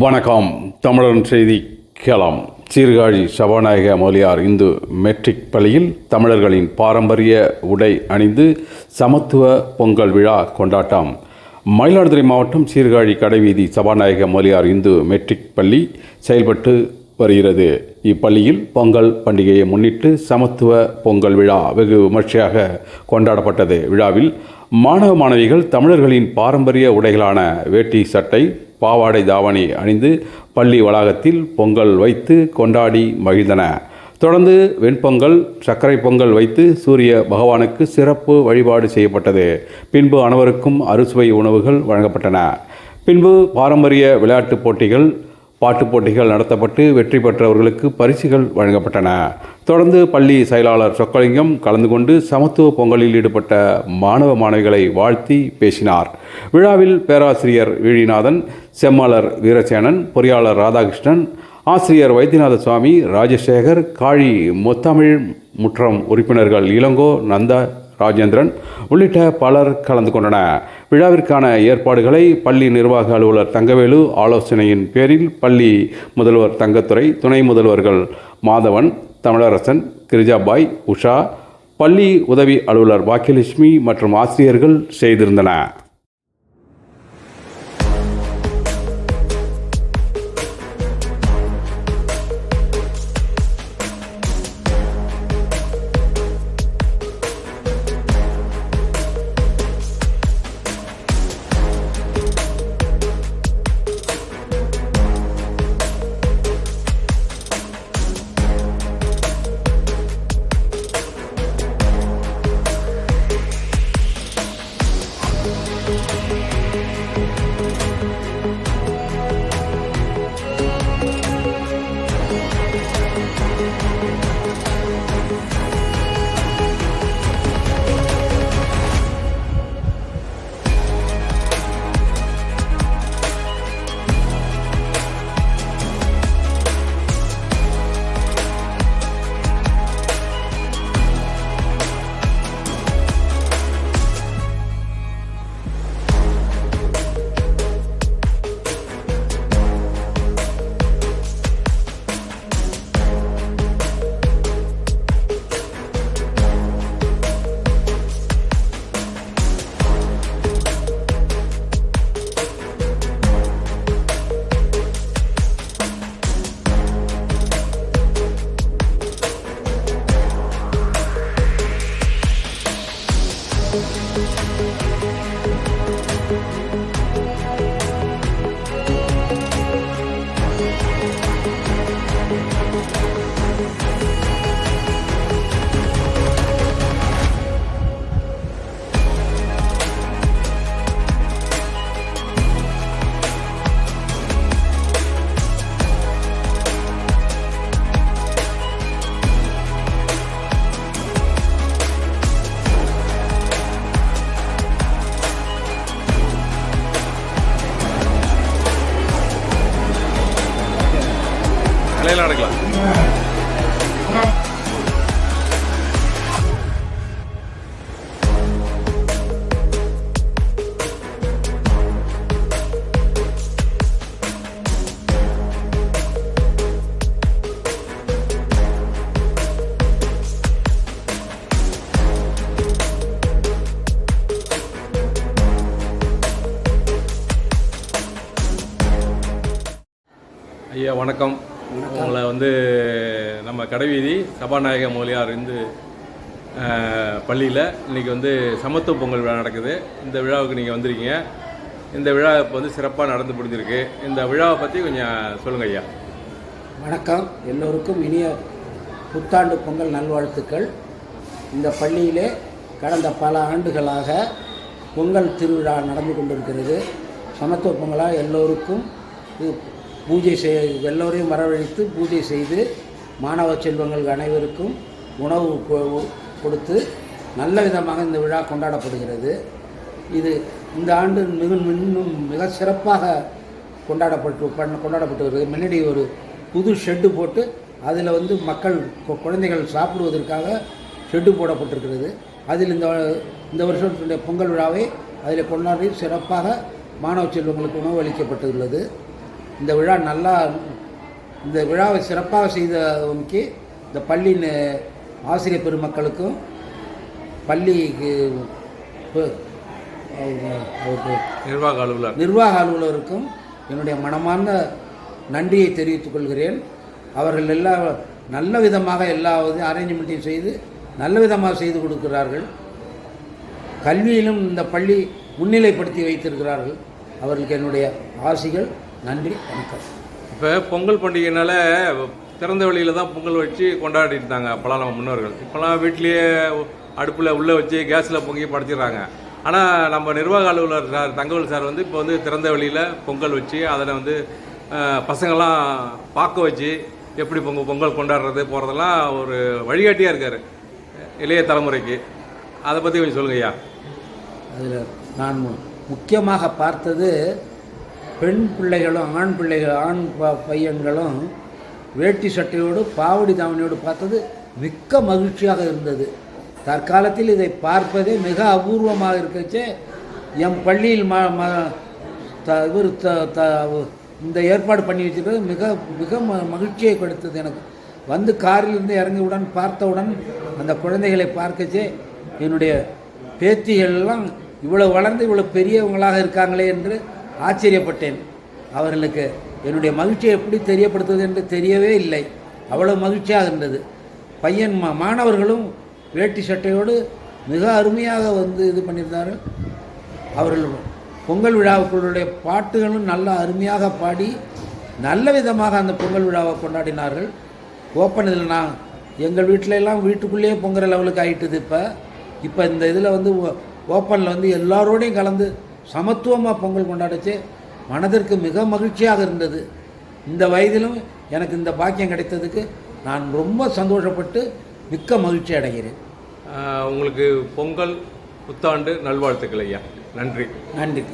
வணக்கம். தமிழன் செய்தி கேளாம். சீர்காழி சபாநாயக மொழியார் இந்து மெட்ரிக் பள்ளியில் தமிழர்களின் பாரம்பரிய உடை அணிந்து சமத்துவ பொங்கல் விழா கொண்டாட்டம். மயிலாடுதுறை மாவட்டம் சீர்காழி கடைவீதி சபாநாயக மொழியார் இந்து மெட்ரிக் பள்ளி செயல்பட்டு வருகிறது. இப்பள்ளியில் பொங்கல் பண்டிகையை முன்னிட்டு சமத்துவ பொங்கல் விழா வெகு விமர்சையாக கொண்டாடப்பட்டது. விழாவில் மாணவ மாணவிகள் தமிழர்களின் பாரம்பரிய உடைகளான வேட்டி சட்டை பாவாடை தாவணி அணிந்து பள்ளி வளாகத்தில் பொங்கல் வைத்து கொண்டாடி மகிழ்ந்தன. தொடர்ந்து வெண்பொங்கல் சர்க்கரை பொங்கல் வைத்து சூரிய பகவானுக்கு சிறப்பு வழிபாடு செய்யப்பட்டது. பின்பு அனைவருக்கும் அறுசுவை உணவுகள் வழங்கப்பட்டன. பின்பு பாரம்பரிய விளையாட்டுப் போட்டிகள் பாட்டுப் போட்டிகள் நடத்தப்பட்டு வெற்றி பெற்றவர்களுக்கு பரிசுகள் வழங்கப்பட்டன. தொடர்ந்து பள்ளி செயலாளர் சொக்கலிங்கம் கலந்து கொண்டு சமத்துவ பொங்கலில் ஈடுபட்ட மாணவ மாணவிகளை வாழ்த்தி பேசினார். விழாவில் பேராசிரியர் வீழிநாதன் செம்மாளர் வீரசேனன் பொறியாளர் ராதாகிருஷ்ணன் ஆசிரியர் வைத்தியநாத சுவாமி ராஜசேகர் காழி முத்தமிழ் முற்றம் உறுப்பினர்கள் இளங்கோ நந்தா ராஜேந்திரன் உள்ளிட்ட பலர் கலந்து கொண்டனர். விழாவிற்கான ஏற்பாடுகளை பள்ளி நிர்வாக அலுவலர் தங்கவேலு ஆலோசனையின் பேரில் பள்ளி முதல்வர் தங்கத்துறை துணை முதல்வர்கள் மாதவன் தமிழரசன் கிரிஜாபாய் உஷா பள்ளி உதவி அலுவலர் பாக்கியலட்சுமி மற்றும் ஆசிரியர்கள் செய்திருந்தனர். ஐயா வணக்கம். உங்களை வந்து நம்ம கடைவீதி சபாநாயக மொழியார் இந்து பள்ளியில் இன்றைக்கி வந்து சமத்துவ பொங்கல் விழா நடக்குது. இந்த விழாவுக்கு நீங்கள் வந்திருக்கீங்க. இந்த விழா இப்போ வந்து சிறப்பாக நடந்து முடிஞ்சிருக்கு. இந்த விழாவை பற்றி கொஞ்சம் சொல்லுங்கள் ஐயா. வணக்கம். எல்லோருக்கும் இனிய புத்தாண்டு பொங்கல் நல்வாழ்த்துக்கள். இந்த பள்ளியிலே கடந்த பல ஆண்டுகளாக பொங்கல் திருவிழா நடந்து கொண்டிருக்கிறது. சமத்துவ பொங்கலாக எல்லோருக்கும் இது பூஜை செய் எல்லோரையும் வரவழைத்து பூஜை செய்து மாணவ செல்வங்கள் அனைவருக்கும் உணவு கொ- கொடுத்து நல்ல விதமாக இந்த விழா கொண்டாடப்படுகிறது. இது இந்த ஆண்டு மிக இன்னும் மிக சிறப்பாக கொண்டாடப்பட்டு பண் கொண்டாடப்பட்டு வருகிறது. முன்னாடி ஒரு புது ஷெட்டு போட்டு அதில் வந்து மக்கள் குழந்தைகள் சாப்பிடுவதற்காக ஷெட்டு போடப்பட்டிருக்கிறது. அதில் இந்த இந்த வருஷத்துடைய பொங்கல் விழாவை அதில் கொண்டாடி சிறப்பாக மாணவ செல்வங்களுக்கு உணவு அளிக்கப்பட்டுள்ளது. இந்த விழா நல்லா இந்த விழாவை சிறப்பாக செய்தவனுக்கு இந்த பள்ளியின் ஆசிரியர் பெருமக்களுக்கும் பள்ளிக்கு பு- அவங்க- அவருக்கு நிர்வாக அலுவலர். நிர்வாக அலுவலருக்கும் என்னுடைய மனமார்ந்த நன்றியை தெரிவித்துக் கொள்கிறேன். அவர்கள் எல்லாம் நல்ல விதமாக எல்லா அரேஞ்ச்மெண்ட்டையும் செய்து நல்ல விதமாக செய்து கொடுக்கிறார்கள். கல்வியிலும் இந்த பள்ளி முன்னிலைப்படுத்தி வைத்திருக்கிறார்கள். அவர்களுக்கு என்னுடைய ஆசிகள். நன்றி வணக்கம். இப்போ பொங்கல் பண்டிகைனால திறந்த வெளியில தான் பொங்கல் வச்சு கொண்டாடிட்டு இருந்தாங்க அப்போலாம் நம்ம முன்னோர்கள். இப்போலாம் வீட்லேயே அடுப்பில் உள்ளே வச்சு கேஸில் பொங்கி படைச்சிடுறாங்க. ஆனால் நம்ம நிர்வாக அலுவலர் சார் தங்கவேல் சார் வந்து இப்போ வந்து திறந்த வெளியில் பொங்கல் வச்சு அதில் வந்து பசங்கள்லாம் பார்க்க வச்சு எப்படி பொங்கல் பொங்கல் கொண்டாடுறது போகிறதெல்லாம் ஒரு வழிகாட்டியாக இருக்கார் இளைய தலைமுறைக்கு. அதை பற்றி கொஞ்சம் சொல்லுங்க ஐயா அதில் நான் முக்கியமாக பார்த்தது பெண் பிள்ளைகளும் ஆண் பிள்ளைகள் ஆண் ப- பையன்களும் வேட்டி சட்டையோடு பாவடி தாவணியோடு பார்த்தது மிக்க மகிழ்ச்சியாக இருந்தது. தற்காலத்தில் இதை பார்ப்பதே மிக அபூர்வமாக இருக்கச்சே எம் பள்ளியில் ம ம த இவர் த த இந்த ஏற்பாடு பண்ணி வச்சிருக்கிறது மிக மிக ம மகிழ்ச்சியை கொடுத்தது எனக்கு. வந்து காரிலிருந்து இறங்கியவுடன் பார்த்தவுடன் அந்த குழந்தைகளை பார்க்கச்சே என்னுடைய பேத்திகள்லாம் இவ்வளோ வளர்ந்து இவ்வளோ பெரியவங்களாக இருக்காங்களே என்று ஆச்சரியப்பட்டேன். அவர்களுக்கு என்னுடைய மகிழ்ச்சியை எப்படி தெரியப்படுத்துவது என்று தெரியவே இல்லை. அவ்வளோ மகிழ்ச்சியாக இருந்தது. பையன் மா மாணவர்களும் வேட்டி சட்டையோடு மிக அருமையாக வந்து இது பண்ணியிருந்தார்கள். அவர்கள் பொங்கல் விழாவுக்களுடைய பாட்டுகளும் நல்ல அருமையாக பாடி நல்ல விதமாக அந்த பொங்கல் விழாவை கொண்டாடினார்கள். ஓப்பன் இதில் நான் எங்கள் வீட்டில எல்லாம் வீட்டுக்குள்ளேயே பொங்குற லெவலுக்கு ஆயிட்டுது இப்போ. இப்போ இந்த இதில் வந்து ஓப்பனில் வந்து எல்லாரோடையும் கலந்து சமத்துவமாக பொங்கல் கொண்டாடிச்சு. மனதிற்கு மிக மகிழ்ச்சியாக இருந்தது. இந்த வயதிலும் எனக்கு இந்த பாக்கியம் கிடைத்ததுக்கு நான் ரொம்ப சந்தோஷப்பட்டு மிக்க மகிழ்ச்சி அடைகிறேன். உங்களுக்கு பொங்கல் புத்தாண்டு நல்வாழ்த்துக்கள் ஐயா. நன்றி. நன்றி.